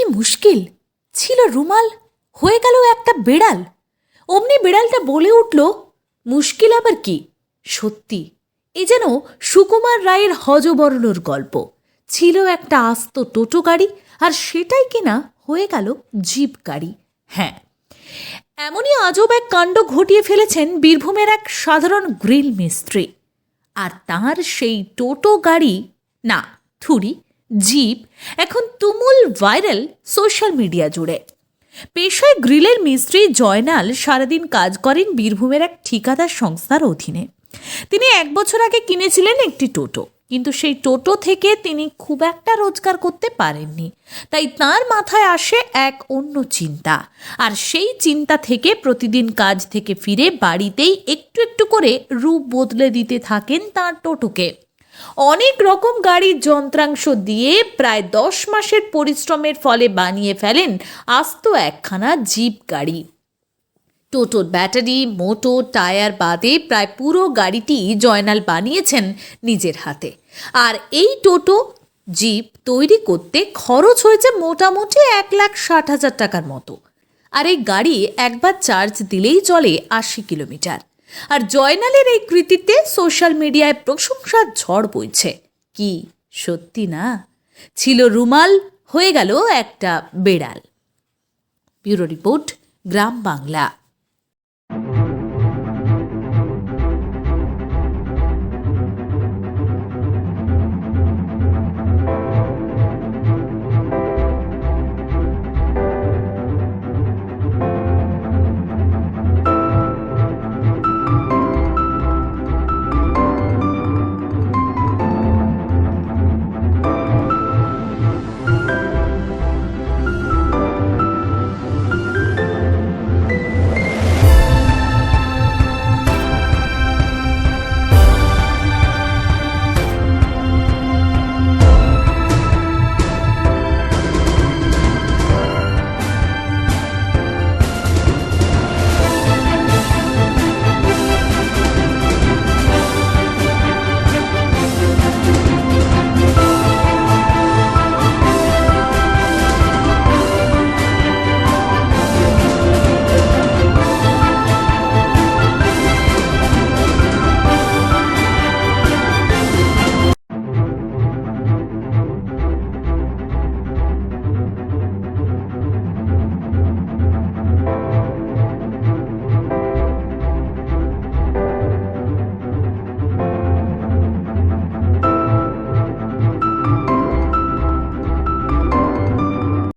কি মুশকিল? ছিল রুমাল, হয়ে গেল একটা বেড়াল। অমনি বেড়ালটা বলে উঠল, মুশকিল আবার কি? সত্যি, এ যেন সুকুমার রায়ের হজবরলর গল্প। ছিল একটা আস্ত টোটো গাড়ি, আর সেটাই কিনা হয়ে গেল জিপ গাড়ি। হ্যাঁ এমনই আজব এক কাণ্ড ঘটিয়ে ফেলেছেন বীরভূমের এক সাধারণ গ্রিল মিস্ত্রি। আর তার সেই টোটো গাড়ি, না থুরি জিপ এখন তুমুল ভাইরাল সোশ্যাল মিডিয়া জুড়ে। পেশায় গ্রিলের মিস্ত্রি জয়নাল সারাদিন কাজ করেন বীরভূমের এক ঠিকাদার সংস্থার অধীনে। তিনি এক বছর আগে কিনেছিলেন একটি টোটো, কিন্তু সেই টোটো থেকে তিনি খুব একটা রোজগার করতে পারেননি। তাই তার মাথায় আসে এক অন্য চিন্তা, আর সেই চিন্তা থেকে প্রতিদিন কাজ থেকে ফিরে বাড়িতেই একটু একটু করে রূপ বদলে দিতে থাকেন তার টোটোকে। অনেক রকম গাড়ির যন্ত্রাংশ দিয়ে প্রায় দশ মাসের পরিশ্রমের ফলে বানিয়ে ফেলেন আস্ত একখানা জিপ গাড়ি। টোটোর ব্যাটারি, মোটর, টায়ার বাদে প্রায় পুরো গাড়িটি জয়নাল বানিয়েছেন নিজের হাতে। আর এই টোটো, জিপ তৈরি করতে খরচ হয়েছে মোটামুটি এক লাখ ষাট হাজার টাকার মতো। আর এই গাড়ি একবার চার্জ দিলেই চলে আশি কিলোমিটার। আর জয়নালের এই কৃতিত্বে সোশ্যাল মিডিয়ায় প্রশংসার ঝড় বইছে। কি সত্যি না? ছিল রুমাল, হয়ে গেল একটা বেড়াল। ব্যুরো রিপোর্ট, গ্রাম বাংলা।